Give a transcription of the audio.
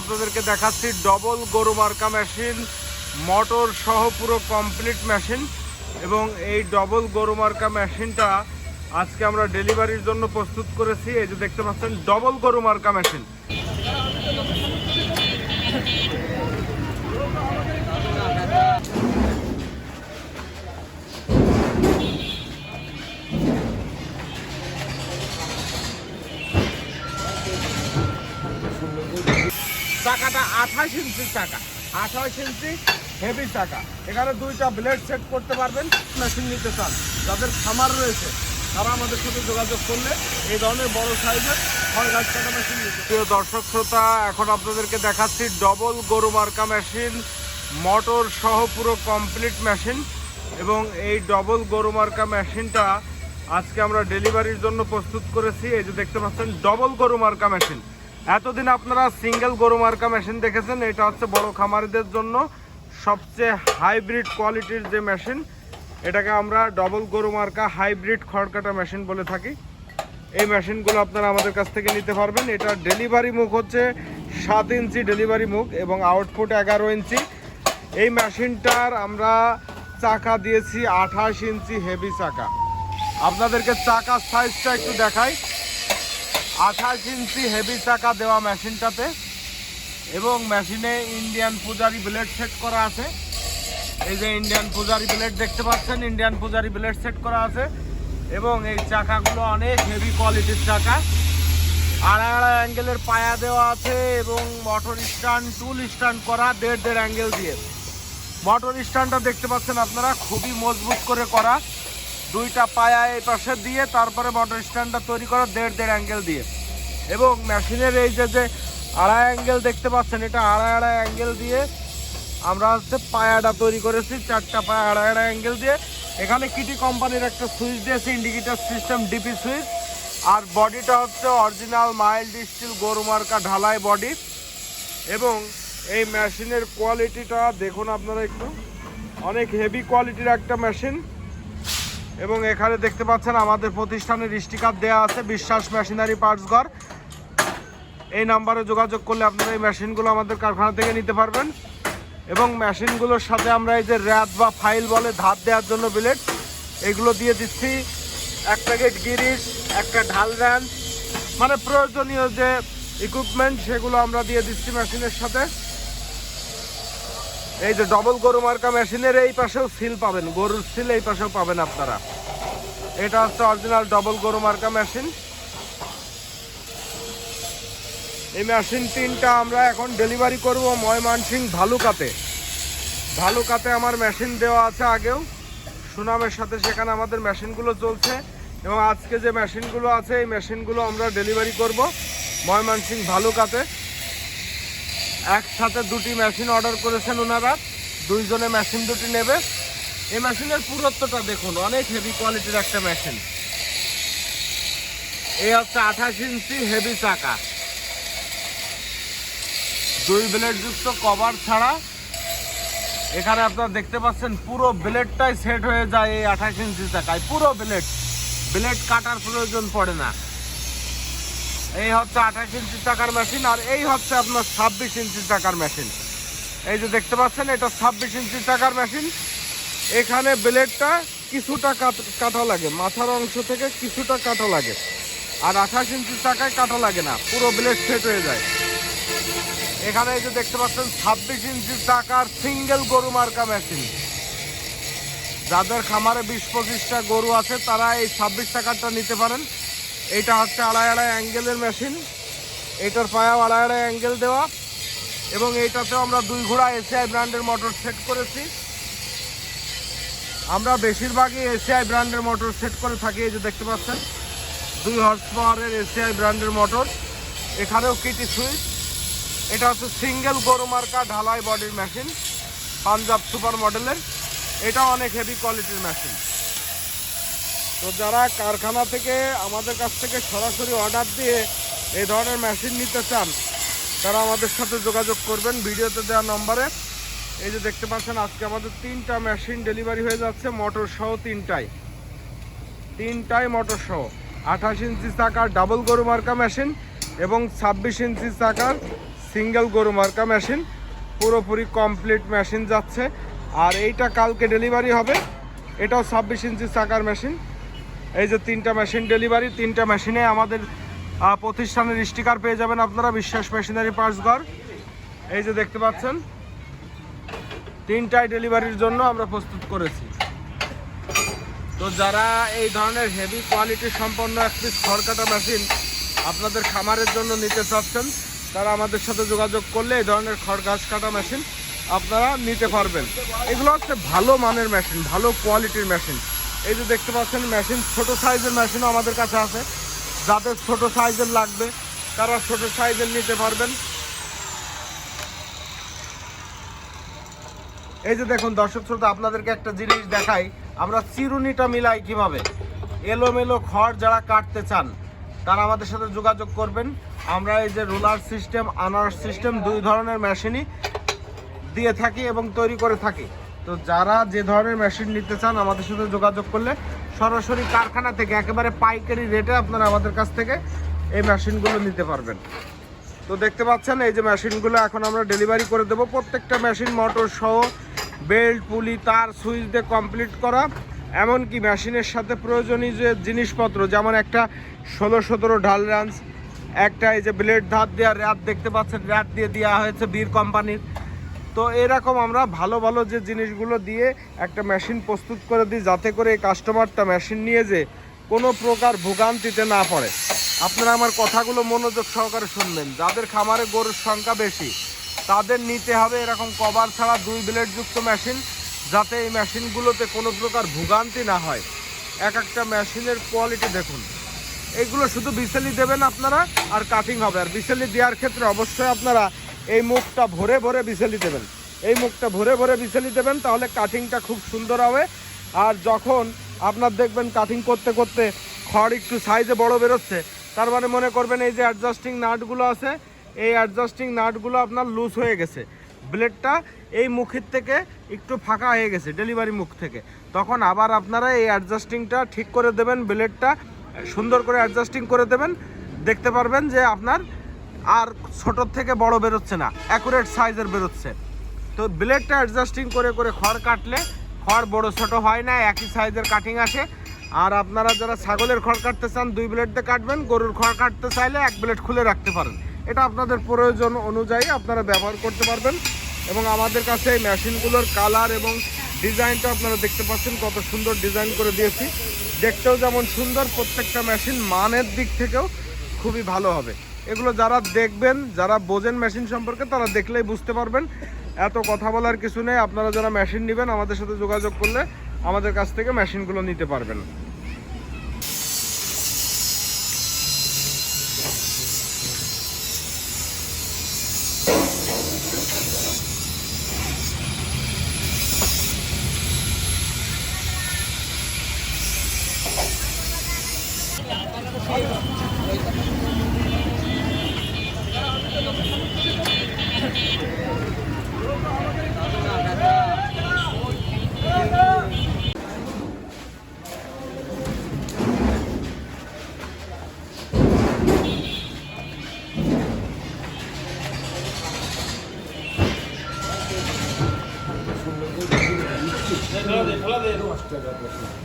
আপনাদেরকে দেখাচ্ছি। ডবল গরু মার্কা মেশিন মোটর সহ পুরো কমপ্লিট মেশিন এবং এই ডবল গরু মার্কা মেশিনটা আজকে আমরা ডেলিভারির জন্য প্রস্তুত করেছি। এই যে দেখতে পাচ্ছেন ডবল গরু মার্কা মেশিন চাকাটা আঠাশ ইঞ্চি চাকা আঠাশ ইঞ্চি হেভি চাকা এখানে দুইটা ব্লেড সেট করতে পারবেন মেশিন নিতে চান। যাদের খামার রয়েছে, তারা আমাদের সাথে যোগাযোগ করলে এই ধরনের বড় সাইজের ছয় গাছ কাটা মেশিন প্রিয় দর্শক শ্রোতা, এখন আপনাদেরকে দেখাচ্ছি ডবল গরু মার্কা মেশিন মোটর সহ পুরো কমপ্লিট মেশিন এবং এই ডবল গরু মার্কা মেশিনটা আজকে আমরা ডেলিভারির জন্য প্রস্তুত করেছি। এই যে দেখতে পাচ্ছেন ডবল গরু মার্কা মেশিন এতদিন আপনারা সিঙ্গেল গরু মার্কা মেশিন দেখেছেন, এটা হচ্ছে বড় খামারিদের জন্য সবচেয়ে হাইব্রিড কোয়ালিটির যে মেশিন এটাকে আমরা ডবল গরু মার্কা হাইব্রিড খড়কাটা মেশিন বলে থাকি। এই মেশিনগুলো আপনারা আমাদের কাছ থেকে নিতে পারবেন। এটা ডেলিভারি মুখ হচ্ছে সাত ইঞ্চি ডেলিভারি মুখ এবং আউটপুট এগারো ইঞ্চি। এই মেশিনটার আমরা চাকা দিয়েছি আঠাশ ইঞ্চি হেভি চাকা। আপনাদেরকে চাকার সাইজটা একটু দেখাই। আঠাশ ইঞ্চি হেভি চাকা দেওয়া মেশিনটাতে এবং মেশিনে ইন্ডিয়ান পূজারি ব্লেড সেট করা আছে। এই যে ইন্ডিয়ান পূজারি ব্লেড দেখতে পাচ্ছেন ইন্ডিয়ান পূজারি ব্লেড সেট করা আছে এবং এই চাকাগুলো অনেক হেভি কোয়ালিটির চাকা। আড়াই আড়াই অ্যাঙ্গেলের পায়া দেওয়া আছে এবং মোটর স্ট্যান্ড টুল স্ট্যান্ড করা দেড় দেড় অ্যাঙ্গেল দিয়ে। মোটর স্ট্যান্ডটা দেখতে পাচ্ছেন আপনারা, খুবই মজবুত করে করা। দুইটা পায়া এই পাশে দিয়ে, তারপরে মোটর স্ট্যান্ডটা তৈরি করা দেড় দেড় অ্যাঙ্গেল দিয়ে। এবং মেশিনের এই যে যে আড়াই অ্যাঙ্গেল দেখতে পাচ্ছেন, এটা আড়াই আড়াই অ্যাঙ্গেল দিয়ে আমরা হচ্ছে পায়াটা তৈরি করেছি, চারটা পায়া আড়াই আড়াই অ্যাঙ্গেল দিয়ে। এখানে কিটি কোম্পানির একটা সুইচ দিয়েছে ইন্ডিকেটার সিস্টেম ডিপি সুইচ আর বডিটা হচ্ছে অরিজিনাল মাইল্ড স্টিল গরু মার্কা ঢালাই বডি এবং এই মেশিনের কোয়ালিটিটা দেখুন আপনারা একটু। অনেক হেভি কোয়ালিটির একটা মেশিন এবং এখানে দেখতে পাচ্ছেন আমাদের প্রতিষ্ঠানের স্টিকার দেওয়া আছে, বিশ্বাস মেশিনারি পার্টস ঘর। এই নাম্বারে যোগাযোগ করলে আপনারা এই মেশিনগুলো আমাদের কারখানা থেকে নিতে পারবেন। এবং মেশিনগুলোর সাথে আমরা এই যে র্যাত বা ফাইল বলে ধাপ দেওয়ার জন্য বিলেট এগুলো দিয়ে দিচ্ছি। এক প্যাকেট গিরিশ একটা ঢাল র্যান মানে প্রয়োজনীয় যে ইকুইপমেন্ট সেগুলো আমরা দিয়ে দিচ্ছি মেশিনের সাথে। এই যে ডবল গরু মার্কা মেশিনের এই পাশেও সিল পাবেন, গরুর সিল এই পাশেও পাবেন আপনারা। এটা হচ্ছে অরিজিনাল ডবল গরু মার্কা মেশিন। এই মেশিন তিনটা আমরা এখন ডেলিভারি করব ময়মনসিং ভালুকাতে। ভালুকাতে আমার মেশিন দেওয়া আছে আগেও। সুনামের সাথে সেখানে আমাদের মেশিনগুলো চলছে এবং আজকে যে মেশিনগুলো আছে, এই মেশিনগুলো আমরা ডেলিভারি করব ময়মনসিং ভালুকাতে। একসাথে দুটি মেশিন অর্ডার করেছেন ওনারা। দুইজনে মেশিন দুটি নেবে। এই মেশিনের পুরত্বটা দেখুন, অনেক হেভি কোয়ালিটির একটা মেশিন এই হচ্ছে আঠাশ ইঞ্চি হেভি চাকা। দুই ব্লেড যুক্ত কভার ছাড়া। এখানে আপনারা দেখতে পাচ্ছেন, পুরো ব্লেডটাই সেট হয়ে যায় এই আঠাশ ইঞ্চি চাকায়। পুরো ব্লেড ব্লেড কাটার প্রয়োজন পড়ে না। এই হচ্ছে আঠাশ ইঞ্চি চাকার মেশিন আর এই হচ্ছে আপনার ছাব্বিশ ইঞ্চি চাকার মেশিন এই যে দেখতে পাচ্ছেন, এটা ছাব্বিশ ইঞ্চি চাকার মেশিন এখানে ব্লেডটা কিছুটা কাট- লাগে, মাথার অংশ থেকে কিছুটা কাটা লাগে। আর আঠাশ ইঞ্চি চাকায় কাটা লাগে না, পুরো ব্লেড সেট হয়ে যায়। এখানে এই যে দেখতে পাচ্ছেন, ছাব্বিশ ইঞ্চি চাকার সিঙ্গেল গরু মার্কা মেশিন যাদের খামারে বিশ পঁচিশটা গরু আছে, তারা এই ছাব্বিশ টাকারটা নিতে পারেন। এইটা হচ্ছে আড়াই আড়াই অ্যাঙ্গেলের মেশিন। এটার পায়াও আড়াই আড়াই অ্যাঙ্গেল দেওয়া। এবং এইটাতেও আমরা দুই ঘোড়া এসিআই ব্র্যান্ডের মোটর সেট করেছি। আমরা বেশিরভাগই এসিআই ব্র্যান্ডের মোটর সেট করে থাকি, এই যে দেখতে পাচ্ছেন। দুই হর্স পাওয়ারের এসিআই ব্র্যান্ডের মোটর। এখানেও কিটি সুইচ এটা হচ্ছে সিঙ্গেল গরু মার্কা ঢালাই বডির মেশিন পাঞ্জাব সুপার মডেলের এটা অনেক হেভি কোয়ালিটির মেশিন তো যারা কারখানা থেকে আমাদের কাছ থেকে সরাসরি অর্ডার দিয়ে এই ধরনের মেশিন নিতে চান, তারা আমাদের সাথে যোগাযোগ করবেন। ভিডিওতে দেওয়া নম্বরে। এই যে দেখতে পাচ্ছেন, আজকে আমাদের তিনটা মেশিন ডেলিভারি হয়ে যাচ্ছে মোটর সহ তিনটাই। তিনটাই মোটর সহ। আঠাশ ইঞ্চি চাকার ডাবল গরু মার্কা মেশিন এবং ছাব্বিশ ইঞ্চি চাকার সিঙ্গেল গরু মার্কা মেশিন পুরোপুরি কমপ্লিট মেশিন যাচ্ছে। আর এইটা কালকে ডেলিভারি হবে। এটাও ছাব্বিশ ইঞ্চি চাকার মেশিন এই যে তিনটা মেশিন ডেলিভারি তিনটা মেশিনে আমাদের প্রতিষ্ঠানের স্টিকার পেয়ে যাবেন আপনারা, বিশ্বাস মেশিনারি পার্টস ঘর। এই যে দেখতে পাচ্ছেন, তিনটাই ডেলিভারির জন্য আমরা প্রস্তুত করেছি। তো যারা এই ধরনের হেভি কোয়ালিটি সম্পন্ন একটি খড়কাটা মেশিন আপনাদের খামারের জন্য নিতে চাচ্ছেন, তারা আমাদের সাথে যোগাযোগ করলে এই ধরনের খড় ঘাস কাটা মেশিন আপনারা নিতে পারবেন। এগুলো হচ্ছে ভালো মানের মেশিন ভালো কোয়ালিটির মেশিন এই যে দেখতে পাচ্ছেন মেশিন ছোট সাইজের মেশিনও আমাদের কাছে আছে। যাদের ছোট সাইজের লাগবে, তারা ছোট সাইজের নিতে পারবেন। এই যে দেখুন, দর্শক শ্রোতা, আপনাদেরকে একটা জিনিস দেখাই। আমরা চিরুনিটা মিলাই কীভাবে? এলোমেলো খড় যারা কাটতে চান, তারা আমাদের সাথে যোগাযোগ করবেন। আমরা এই যে রোলার সিস্টেম, আনার সিস্টেম, দুই ধরনের মেশিনই দিয়ে থাকি এবং তৈরি করে থাকি। তো যারা যে ধরনের মেশিন নিতে চান আমাদের সাথে যোগাযোগ করলে সরাসরি কারখানা থেকে, একেবারে পাইকারি রেটে আপনারা আমাদের কাছ থেকে এই মেশিনগুলো নিতে পারবেন। তো দেখতে পাচ্ছেন, এই যে মেশিনগুলো এখন আমরা ডেলিভারি করে দেবো। প্রত্যেকটা মেশিন মোটর সহ বেল্ট পুলি তার সুইচ দিয়ে কমপ্লিট করা। এমনকি মেশিনের সাথে প্রয়োজনীয় যে জিনিসপত্র, যেমন একটা ষোলো সতেরো ঢাল রাঞ্চ একটা এই যে ব্লেড ধার দেওয়া র্যাপ দেখতে পাচ্ছেন র্যাপ দিয়ে দেওয়া হয়েছে বীর কোম্পানির। তো এরকম আমরা ভালো ভালো যে জিনিসগুলো দিয়ে একটা মেশিন প্রস্তুত করে দিই, যাতে করে এই কাস্টমারটা মেশিন নিয়ে যে কোনো প্রকার ভোগান্তিতে না পড়ে। আপনারা আমার কথাগুলো মনোযোগ সহকারে শুনবেন। যাদের খামারে গরুর সংখ্যা বেশি, তাদের নিতে হবে এরকম কভার ছাড়া দুই ব্লেডযুক্ত মেশিন যাতে এই মেশিনগুলোতে কোনো প্রকার ভোগান্তি না হয়। এক একটা মেশিনের কোয়ালিটি দেখুন। এগুলো শুধু বিসেলি দেবেন আপনারা, আর কাটিং হবে। আর বিসেলি দেওয়ার ক্ষেত্রে অবশ্যই আপনারা এই মুখটা ভরে ভরে বিসেলি দেবেন এই মুখটা ভরে ভরে বিসেলি দেবেন তাহলে কাটিংটা খুব সুন্দর হবে। আর যখন আপনার দেখবেন কাটিং করতে করতে খড় একটু সাইজে বড় বেরোচ্ছে, তার মানে মনে করবেন এই যে অ্যাডজাস্টিং নাটগুলো আছে, এই অ্যাডজাস্টিং নাটগুলো আপনার লুজ হয়ে গেছে। ব্লেডটা এই মুখের থেকে একটু ফাঁকা হয়ে গেছে ডেলিভারি মুখ থেকে। তখন আবার আপনারা এই অ্যাডজাস্টিংটা ঠিক করে দেবেন ব্লেডটা সুন্দর করে অ্যাডজাস্টিং করে দেবেন। দেখতে পারবেন যে আপনার আর ছোটোর থেকে বড় বেরোচ্ছে না অ্যাকুরেট সাইজের বেরোচ্ছে। তো ব্লেডটা অ্যাডজাস্টিং করে করে খড় কাটলে, খড় বড় ছোট হয় না, একই সাইজের কাটিং আসে। আর আপনারা যারা ছাগলের খড় কাটতে চান, দুই ব্লেড দিয়ে কাটবেন, গরুর খড় কাটতে চাইলে এক ব্লেড খুলে রাখতে পারেন। এটা আপনাদের প্রয়োজন অনুযায়ী আপনারা ব্যবহার করতে পারবেন। এবং আমাদের কাছে এই মেশিনগুলোর কালার এবং ডিজাইনটা আপনারা দেখতে পাচ্ছেন, কত সুন্দর ডিজাইন করে দিয়েছি। দেখতেও যেমন সুন্দর, প্রত্যেকটা মেশিন মানের দিক থেকেও খুবই ভালো হবে। এগুলো যারা দেখবেন, যারা বোঝেন মেশিন সম্পর্কে, তারা দেখলেই বুঝতে পারবেন। এত কথা বলার কিছু নেই, আপনারা যারা মেশিন নেবেন, আমাদের সাথে যোগাযোগ করলে আমাদের কাছ থেকে মেশিনগুলো নিতে পারবেন। Tekrar başlayalım.